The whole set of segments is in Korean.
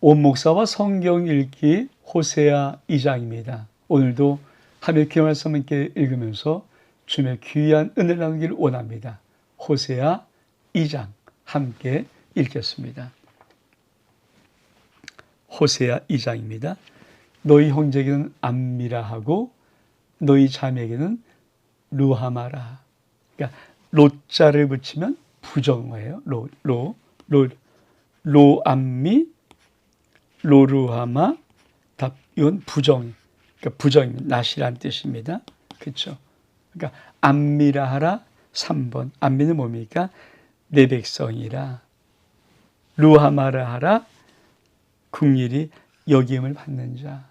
온 목사와 성경 읽기 호세아 2장입니다. 오늘도 하늘 귀한 말씀 함께 읽으면서 주님의 귀한 은혜를 나누기를 원합니다. 호세아 2장 함께 읽겠습니다. 호세아 2장입니다. 너희 형제에게는 암미라 하고 너희 자매에게는 루하마라. 그러니까 로자를 붙이면 부정어예요. 로, 로, 로, 로암미, 로루하마, 답, 이건 부정, 그러니까 부정입니다. 낫이란 뜻입니다. 그렇죠? 그러니까 암미라 하라 3번. 암미는 뭡니까? 내 백성이라. 루하마라 하라 국일이 여김을 받는 자.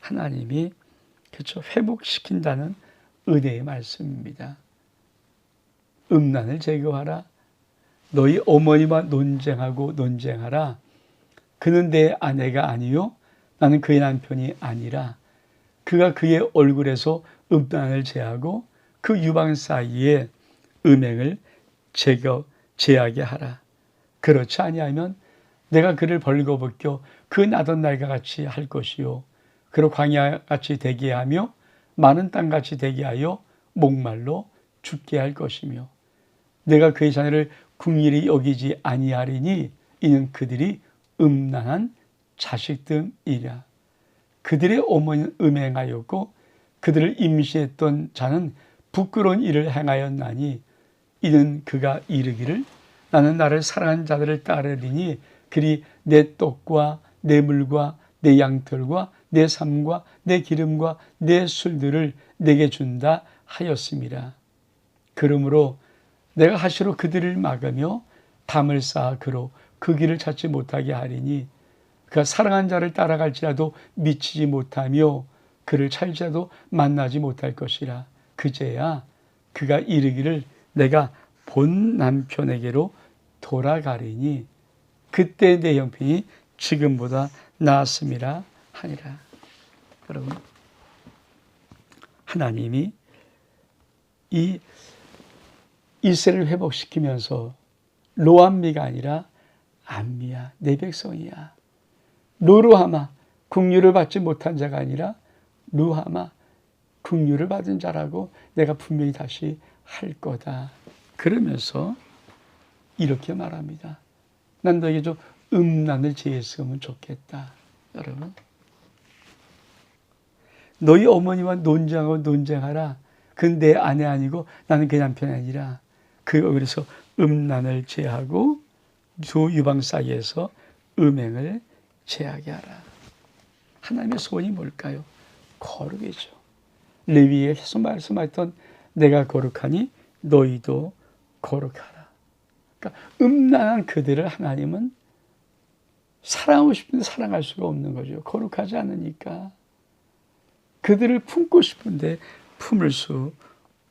하나님이 그렇죠. 회복시킨다는 은혜의 말씀입니다. 음란을 제거하라. 너희 어머니와 논쟁하고 논쟁하라. 그는 내 아내가 아니요. 나는 그의 남편이 아니라. 그가 그의 얼굴에서 음란을 제하고 그 유방 사이에 음행을 제거, 제하게 하라. 그렇지 아니하면 내가 그를 벌거벗겨 그 나던 날과 같이 할 것이요. 그로 광야 같이 되게 하며 많은 땅 같이 되게 하여 목말로 죽게 할 것이며 내가 그의 자녀를 궁일이 여기지 아니하리니 이는 그들이 음란한 자식들이라. 그들의 어머니는 음행하였고 그들을 임시했던 자는 부끄러운 일을 행하였나니 이는 그가 이르기를 나는 나를 사랑하는 자들을 따르리니 그리 내 떡과 내 물과 내 양털과 내 삶과 내 기름과 내 술들을 내게 준다 하였습니다. 그러므로 내가 하시로 그들을 막으며 담을 쌓아 그로 그 길을 찾지 못하게 하리니 그가 사랑한 자를 따라갈지라도 미치지 못하며 그를 찾지라도 만나지 못할 것이라 그제야 그가 이르기를 내가 본 남편에게로 돌아가리니 그때 내 형편이 지금보다 나았음이라 하니라. 여러분, 하나님이 이 이스라엘을 회복시키면서 로암미가 아니라 암미야, 내 백성이야. 루루하마, 국류를 받지 못한 자가 아니라 루하마, 국류를 받은 자라고 내가 분명히 다시 할 거다. 그러면서 이렇게 말합니다. 난 너에게 좀 음란을 제했으면 좋겠다. 여러분. 너희 어머니와 논쟁하고 논쟁하라. 그건 내 아내 아니고 나는 그 남편이 아니라 그 그래서 음란을 제하고 두 유방 사이에서 음행을 제하게 하라. 하나님의 소원이 뭘까요? 거룩이죠. 레위에서 말씀하셨던 내가 거룩하니 너희도 거룩하라. 그러니까 음란한 그들을 하나님은 사랑하고 싶은데 사랑할 수가 없는 거죠. 거룩하지 않으니까. 그들을 품고 싶은데 품을 수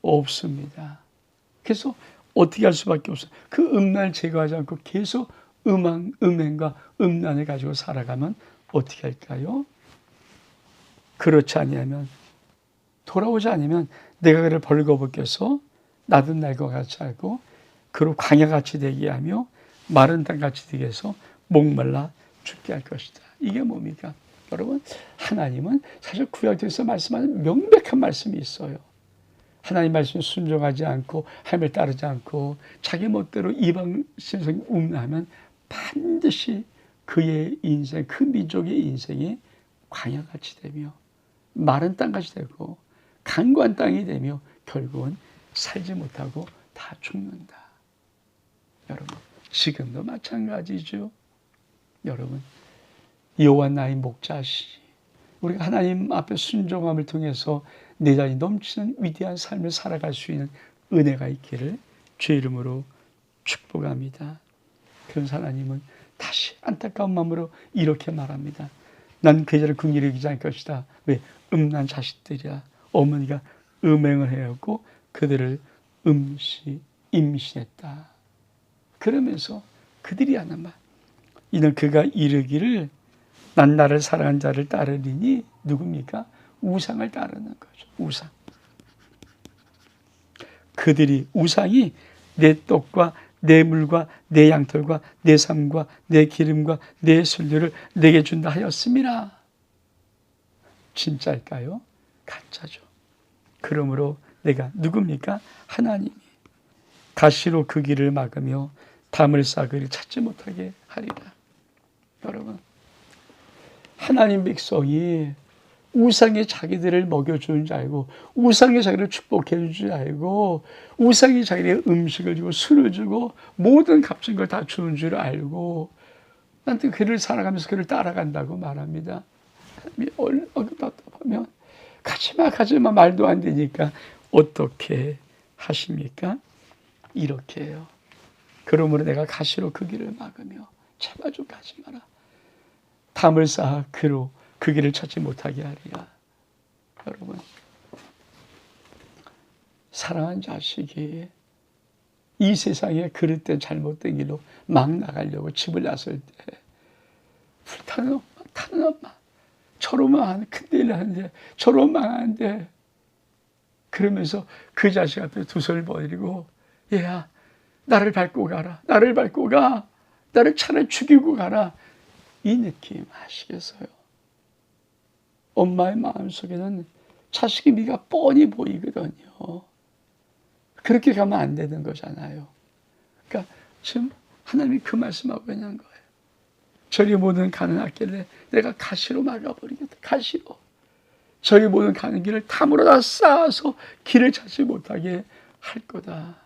없습니다. 그래서 어떻게 할 수밖에 없어요. 그 음란을 제거하지 않고 계속 음악, 음행과 음란을 가지고 살아가면 어떻게 할까요? 그렇지 아니하면 돌아오지 않으면 내가 그를 벌거벗겨서 나든 날과 같이 하고 그로 광야같이 되게 하며 마른 땅같이 되게 해서 목말라 죽게 할 것이다. 이게 뭡니까? 여러분 하나님은 사실 구약에서 말씀하는 명백한 말씀이 있어요. 하나님 말씀 순종하지 않고 하나님을 따르지 않고 자기 멋대로 이방 신성 웅하면 반드시 그의 인생, 그 민족의 인생이 광야같이 되며 마른 땅같이 되고 강관 땅이 되며 결국은 살지 못하고 다 죽는다. 여러분 지금도 마찬가지죠. 여러분 여호와 나의 목자시 우리가 하나님 앞에 순종함을 통해서 내 자신 넘치는 위대한 삶을 살아갈 수 있는 은혜가 있기를 주 이름으로 축복합니다. 그래서 하나님은 다시 안타까운 마음으로 이렇게 말합니다. 난 그자를 긍휼히 여기지 않을 것이다. 왜? 음란 자식들이야. 어머니가 음행을 해왔고 그들을 음시, 임신했다. 그러면서 그들이 하는 말. 이는 그가 이르기를 난 나를 사랑한 자를 따르리니 누굽니까? 우상을 따르는 거죠. 우상. 그들이 우상이 내 떡과 내 물과 내 양털과 내 삶과 내 기름과 내 술류를 내게 준다 하였습니다. 진짜일까요? 가짜죠. 그러므로 내가 누굽니까? 하나님이 가시로 그 길을 막으며 담을 싸그리 찾지 못하게 하리라. 여러분, 하나님 백성이 우상이 자기들을 먹여주는 줄 알고 우상이 자기를 축복해 주는 줄 알고 우상이 자기의 음식을 주고 술을 주고 모든 값진 걸 다 주는 줄 알고 나한테 그를 살아가면서 그를 따라간다고 말합니다. 어긋답답하면 가지마 가지마 말도 안 되니까 어떻게 하십니까? 이렇게 해요. 그러므로 내가 가시로 그 길을 막으며 제발 좀 가지 마라. 담을 쌓아 그로 그 길을 찾지 못하게 하리라. 여러분, 사랑한 자식이 이 세상에 그릇된 잘못된 길로 막 나가려고 집을 나설 때 불타는 엄마, 타는 엄마, 저로만 큰일 나는데 저로만 하는데 그러면서 그 자식 앞에 두 손을 벌리고 얘야 나를 밟고 가라 나를 밟고 가 나를 차라리 죽이고 가라 이 느낌 아시겠어요? 엄마의 마음속에는 자식의 미가 뻔히 보이거든요. 그렇게 가면 안 되는 거잖아요. 그러니까 지금 하나님이 그 말씀하고 있는 거예요. 저리 모든 가는 앞길에 내가 가시로 막아버리겠다. 가시로. 저리 모든 가는 길을 탐으로 다 쌓아서 길을 찾지 못하게 할 거다.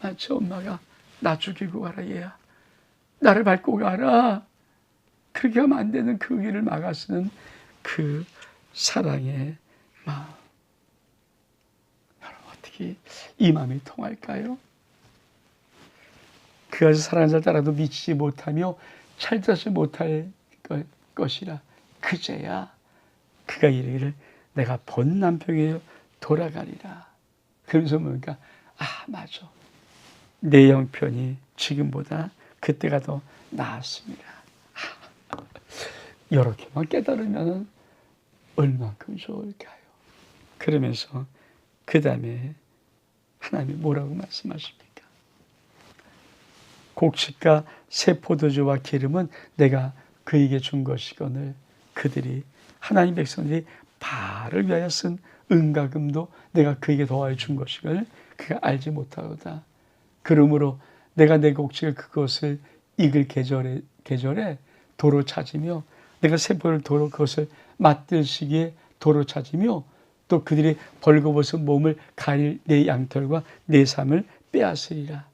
마치 엄마가 나 죽이고 가라 얘야. 나를 밟고 가라. 그렇게 하면 안 되는 그 길을 막아쓰는 그 사랑의 마음. 여러분, 어떻게 이 마음이 통할까요? 그가 사랑하는 자 따라도 미치지 못하며 찰지지 못할 것이라 그제야 그가 이르기를 내가 본 남편에게 돌아가리라. 그러면서 뭔가 아 맞아 내 형편이 지금보다 그때가 더 나았습니다. 이렇게만 깨달으면 얼만큼 좋을까요? 그러면서 그 다음에 하나님이 뭐라고 말씀하십니까? 곡식과 새 포도주와 기름은 내가 그에게 준 것이거늘 그들이 하나님 백성들이 바를 위하여 쓴 은가금도 내가 그에게 더하여 준 것이걸 그가 알지 못하거다. 그러므로 내가 내 곡식을 그것을 익을 계절에 계절에 도로 찾으며 내가 세포를 도로 그것을 맞들 시기에 도로 찾으며 또 그들이 벌거벗은 몸을 가릴 내 양털과 내 삶을 빼앗으리라.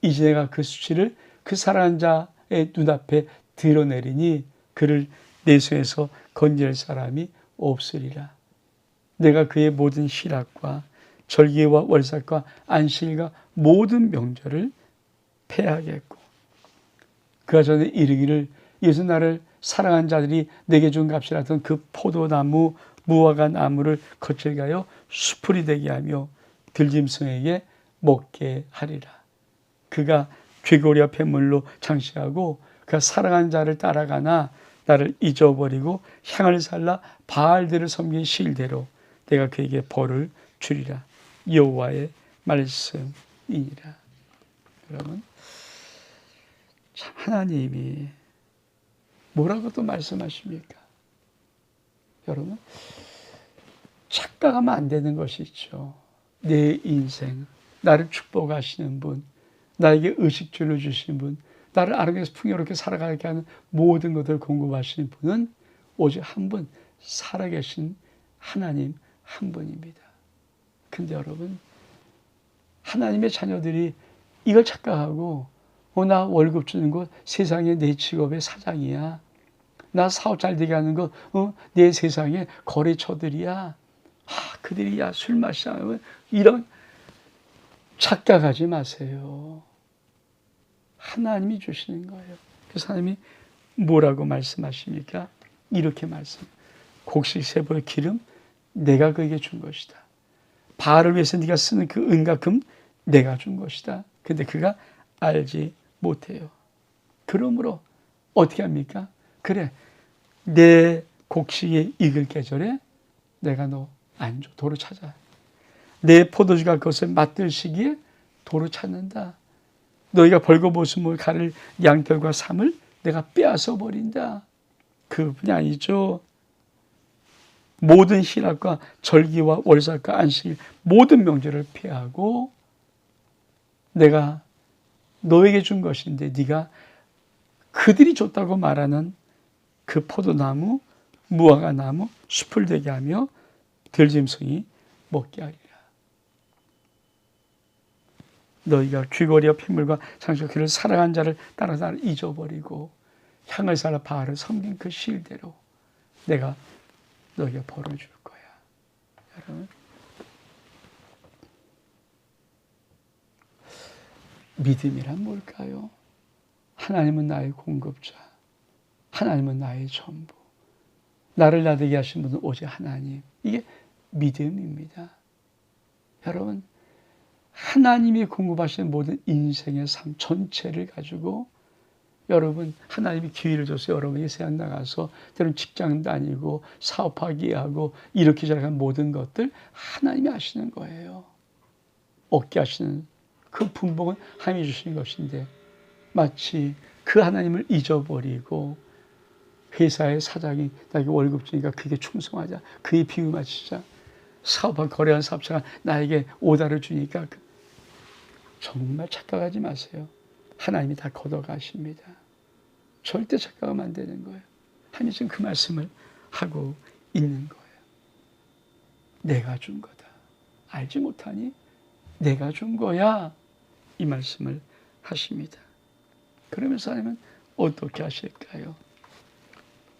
이제 내가 그 수치를 그 사랑한 자의 눈앞에 드러내리니 그를 내 손에서 건질 사람이 없으리라. 내가 그의 모든 희락과 절기와 월삭과 안식과 모든 명절을 패하겠고 그가 전에 이르기를 예수 나를 사랑한 자들이 내게 준 값이라던 그 포도나무 무화과 나무를 거칠게 하여 수풀이 되게 하며 들짐승에게 먹게 하리라. 그가 죄고리와 폐물로 장식하고 그가 사랑한 자를 따라가나 나를 잊어버리고 향을 살라 바알들을 섬긴 실대로 내가 그에게 벌을 주리라. 여호와의 말씀이니라. 여러분 참 하나님이 뭐라고 또 말씀하십니까? 여러분, 착각하면 안 되는 것이 있죠. 내 인생, 나를 축복하시는 분, 나에게 의식주를 주신 분, 나를 아름답게 풍요롭게 살아가게 하는 모든 것을 공급하시는 분은 오직 한 분, 살아계신 하나님 한 분입니다. 근데 여러분, 하나님의 자녀들이 이걸 착각하고 어, 나 월급 주는 거 세상에 내 직업의 사장이야. 나 사업 잘 되게 하는 거, 어, 내 세상에 거래처들이야. 아, 그들이 야, 술 마시자. 이런 착각하지 마세요. 하나님이 주시는 거예요. 그래서 하나님이 뭐라고 말씀하십니까? 이렇게 말씀. 곡식 세보의 기름 내가 그에게 준 것이다. 바알을 위해서 네가 쓰는 그 은과 금 내가 준 것이다. 근데 그가 알지 못해요. 그러므로 어떻게 합니까? 그래, 내 곡식이 익을 계절에 내가 너 안 줘. 도로 찾아. 내 포도주가 그것을 맛들 시기에 도로 찾는다. 너희가 벌거벗음을 가를 양털과 삼을 내가 빼앗아 버린다. 그뿐이 아니죠. 모든 희락과 절기와 월삭과 안식 모든 명절을 피하고 내가 너에게 준 것인데 네가 그들이 줬다고 말하는 그 포도나무, 무화과 나무, 숲을 되게 하며 들짐승이 먹게 하리라. 너희가 귀거리와 핏물과 상처 그를 사랑한 자를 따라 나를 잊어버리고 향을 살아 바알을 섬긴 그 실대로 내가 너에게 벌을 줄 거야. 여러분 믿음이란 뭘까요? 하나님은 나의 공급자. 하나님은 나의 전부. 나를 나되게 하신 분은 오직 하나님. 이게 믿음입니다. 여러분, 하나님이 공급하시는 모든 인생의 삶 전체를 가지고 여러분 하나님이 기회를 줘서 여러분이 세상 나가서 때론 직장 다니고 사업하기 하고 이렇게 저렇게 모든 것들 하나님이 하시는 거예요. 얻게 하시는 그 분복은 하나님이 주시는 것인데 마치 그 하나님을 잊어버리고 회사의 사장이 나에게 월급 주니까 그게 충성하자. 그에 비유 맞추자. 사업한 거래한 사업자가 나에게 오다를 주니까 그 정말 착각하지 마세요. 하나님이 다 걷어가십니다. 절대 착각하면 안 되는 거예요. 하나님 지금 그 말씀을 하고 있는 거예요. 내가 준 거다. 알지 못하니? 내가 준 거야. 이 말씀을 하십니다. 그러면서 하나님은 어떻게 하실까요?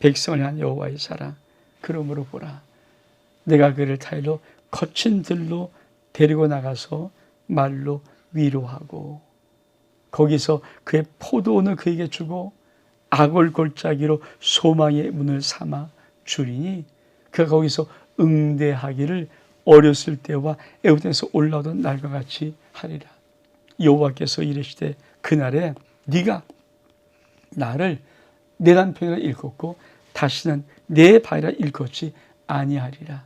백성을 향한 여호와의 사랑. 그러므로 보라. 내가 그를 타일로 거친 들로 데리고 나가서 말로 위로하고 거기서 그의 포도원을 그에게 주고 악을 골짜기로 소망의 문을 삼아 주리니 그가 거기서 응대하기를 어렸을 때와 애우에서 올라오던 날과 같이 하리라. 여호와께서 이르시되 그날에 네가 나를 내 남편이라 일컫고 다시는 내 바이라 일컫지 아니하리라.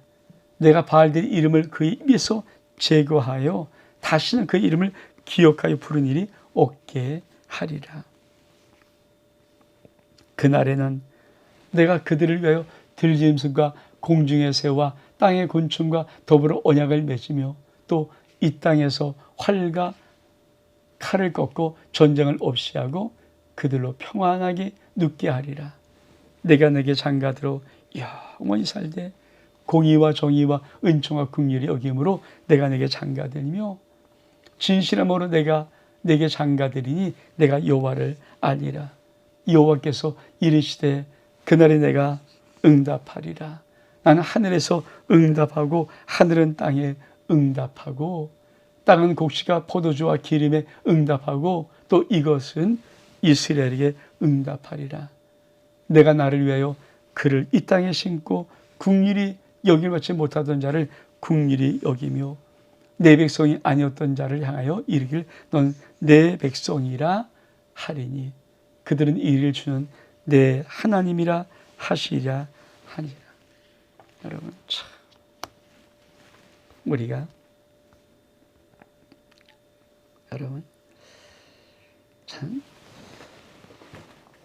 내가 바알들의 이름을 그의 입에서 제거하여 다시는 그 이름을 기억하여 부른 일이 없게 하리라. 그날에는 내가 그들을 위하여 들짐승과 공중의 새와 땅의 곤충과 더불어 언약을 맺으며 또 이 땅에서 활과 칼을 꺾고 전쟁을 없이 하고 그들로 평안하게 눕게 하리라. 내가 내게 장가들어 영원히 살되 공의와 정의와 은총과 긍휼이 여김으로 내가 내게 장가들며 진실함으로 내가 내게 장가들이니 내가 여호와를 알리라. 여호와께서 이르시되 그날에 내가 응답하리라. 나는 하늘에서 응답하고 하늘은 땅에 응답하고 땅은 곡식과 포도주와 기름에 응답하고 또 이것은 이스라엘에게 응답하리라. 내가 나를 위하여 그를 이 땅에 심고 국률이 여길 받지 못하던 자를 국률이 여기며 내 백성이 아니었던 자를 향하여 이르길 넌 내 백성이라 하리니 그들은 이를 주는 내 하나님이라 하시리라 하니라. 여러분 참 우리가 여러분 참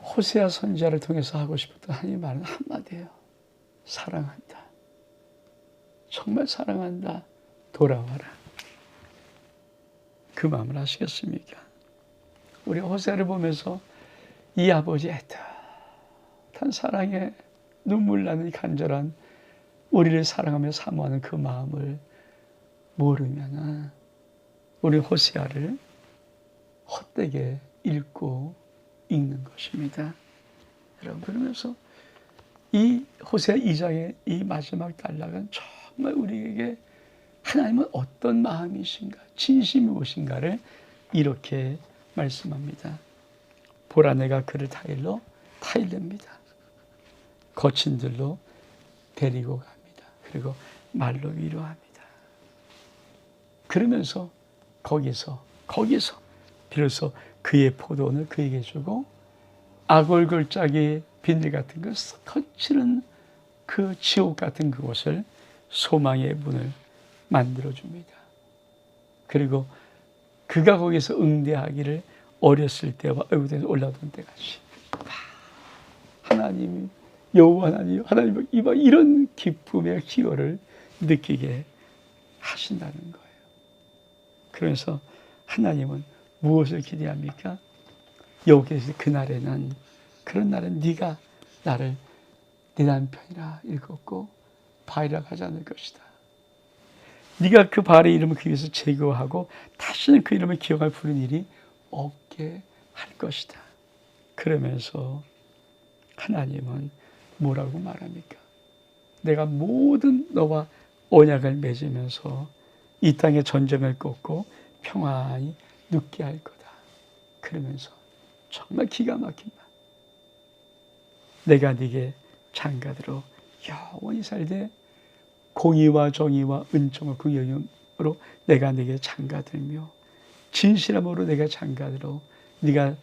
호세아 선지자를 통해서 하고 싶었던 하나님의 말은 한마디예요. 사랑한다. 정말 사랑한다. 돌아와라. 그 마음을 아시겠습니까? 우리 호세를 보면서 이 아버지의 애틋한 사랑에 눈물 나는 간절한 우리를 사랑하며 사모하는 그 마음을 모르면 우리 호세아를 헛되게 읽고 읽는 것입니다. 여러분 그러면서 이 호세아 2장의 이 마지막 단락은 정말 우리에게 하나님은 어떤 마음이신가, 진심이 무엇인가를 이렇게 말씀합니다. 보라 내가 그를 타일로 타일릅니다. 거친 들로 데리고 갑니다. 그리고 말로 위로합니다. 그러면서 거기서 거기서 비로소 그의 포도원을 그에게 주고 악월 골짜기 비늘 같은 그 거치는 그 지옥 같은 그곳을 소망의 문을 만들어 줍니다. 그리고 그가 거기서 응대하기를 어렸을 때와 애고대에서 올라오던 때같이 하나님이 여호와 하나님 하나님 이런 기쁨의 희열을 느끼게 하신다는 거예요. 그래서 하나님은 무엇을 기대합니까? 여기에서 그날에는 그런 날은 네가 나를 내 남편이라 읽었고 바이라 하지 않을 것이다. 네가 그 바알의 이름을 그 위에서 제거하고 다시는 그 이름을 기억할 부른 일이 없게 할 것이다. 그러면서 하나님은 뭐라고 말합니까? 내가 모든 너와 언약을 맺으면서 이 땅의 전쟁을 꺾고 평안히 눕게 할 거다. 그러면서 정말 기가 막힌 말. 내가 네게 장가들어 영원히 살되 공의와 정의와 은총과 긍휼으로 내가 네게 장가들며 진실함으로 내가 장가들어 네가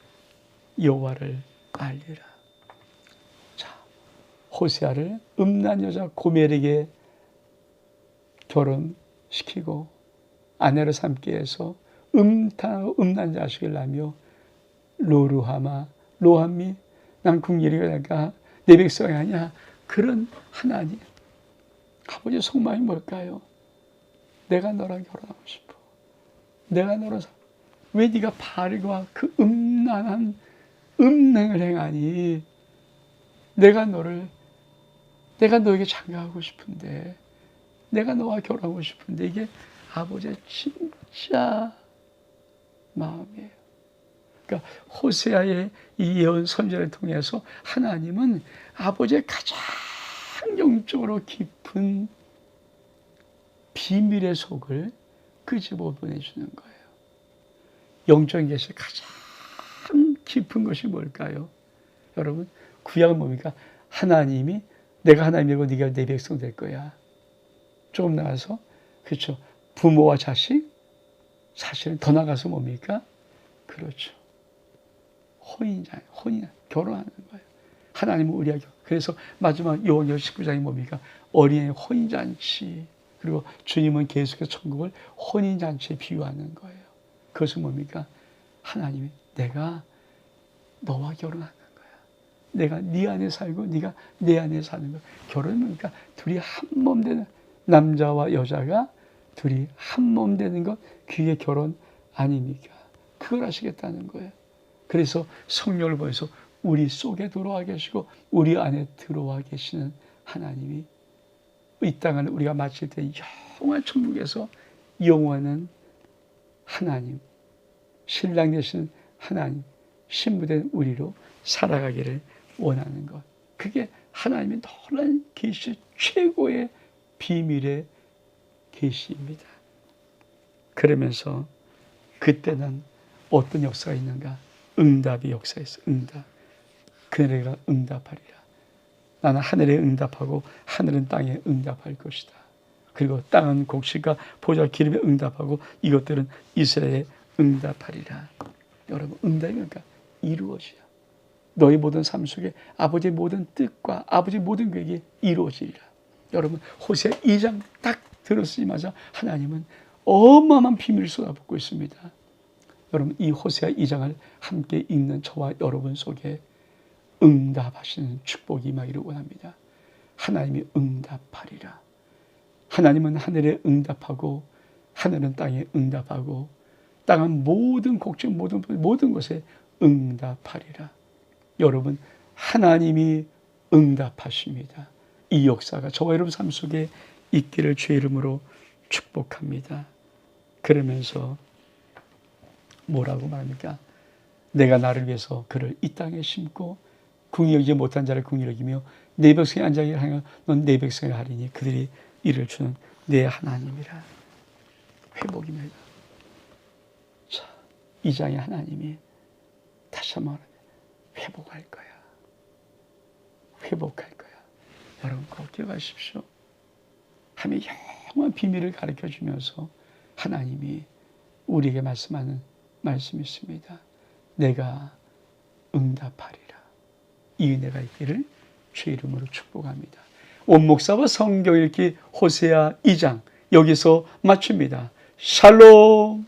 여호와를 알리라. 자, 호세아를 음란 여자 고멜에게 결혼 시키고 아내로 삼게 해서 음탄 음란 자식을 낳으며 로루하마 로함미 난 궁예리가 내가 내 백성이 아니야 그런 하나님 아버지 속마음이 뭘까요? 내가 너랑 결혼하고 싶어. 내가 살. 왜 네가 바알과 그 음란한 음행을 행하니? 내가 너를 내가 너에게 장가하고 싶은데 내가 너와 결혼하고 싶은데 이게 아버지의 진짜 마음이에요. 그러니까 호세아의 이 예언 선전을 통해서 하나님은 아버지의 가장 영적으로 깊은 비밀의 속을 끄집어 보내주는 거예요. 영적인 것이 가장 깊은 것이 뭘까요? 여러분, 구약은 뭡니까? 하나님이 내가 하나님이고 네가 내 백성 될 거야. 조금 나가서 그렇죠. 부모와 자식 사실은 더 나가서 뭡니까? 그렇죠. 혼인자, 혼인, 결혼하는 거예요. 하나님은 우리에게 그래서 마지막 요한여 19장이 뭡니까? 어린의 혼인잔치. 그리고 주님은 계속해서 천국을 혼인잔치에 비유하는 거예요. 그것은 뭡니까? 하나님이 내가 너와 결혼하는 거야. 내가 네 안에 살고 네가 내 안에 사는 거야. 결혼은 뭡니까? 둘이 한 몸 되는 남자와 여자가 둘이 한 몸 되는 것 그게 결혼 아닙니까? 그걸 하시겠다는 거예요. 그래서 성령을 보내서 우리 속에 들어와 계시고 우리 안에 들어와 계시는 하나님이 이 땅을 우리가 마칠 때 영원한 천국에서 영원한 하나님, 신랑 되신 하나님, 신부된 우리로 살아가기를 원하는 것. 그게 하나님의 놀란 계시 최고의 비밀의 계시입니다. 그러면서 그때는 어떤 역사가 있는가? 응답의 역사에서 응답. 그네가 응답하리라. 나는 하늘에 응답하고 하늘은 땅에 응답할 것이다. 그리고 땅은 곡식과 보좌 기름에 응답하고 이것들은 이스라엘에 응답하리라. 여러분 응답이 그러니까 이루어져요. 너희 모든 삶 속에 아버지의 모든 뜻과 아버지의 모든 계획이 이루어지리라. 여러분 호세 2장 딱 들었으자마자 하나님은 어마어마한 비밀을 쏟아붓고 있습니다. 여러분 이 호세아 2장을 함께 읽는 저와 여러분 속에 응답하시는 축복이 임하기를 원합니다. 하나님이 응답하리라. 하나님은 하늘에 응답하고 하늘은 땅에 응답하고 땅은 모든 곡식 모든 모든 것에 응답하리라. 여러분 하나님이 응답하십니다. 이 역사가 저와 여러분 삶 속에 있기를 주의 이름으로 축복합니다. 그러면서 뭐라고 말합니까? 내가 나를 위해서 그를 이 땅에 심고 궁히 여기지 못한 자를 궁히 여기며 내 백성이 앉아있게 하여 넌내 백성이 하리니 그들이 이를 주는 내 하나님이라. 회복입니다. 자, 이 장의 하나님이 다시 한번 회복할 거야. 회복할 거야. 여러분 꼭 기억하십시오. 하나님의 영원 비밀을 가르쳐 주면서 하나님이 우리에게 말씀하는 말씀이 있습니다. 내가 응답하리라. 이 은혜가 있기를 주 이름으로 축복합니다. 원목사와 성경 읽기 호세아 2장 여기서 마칩니다. 샬롬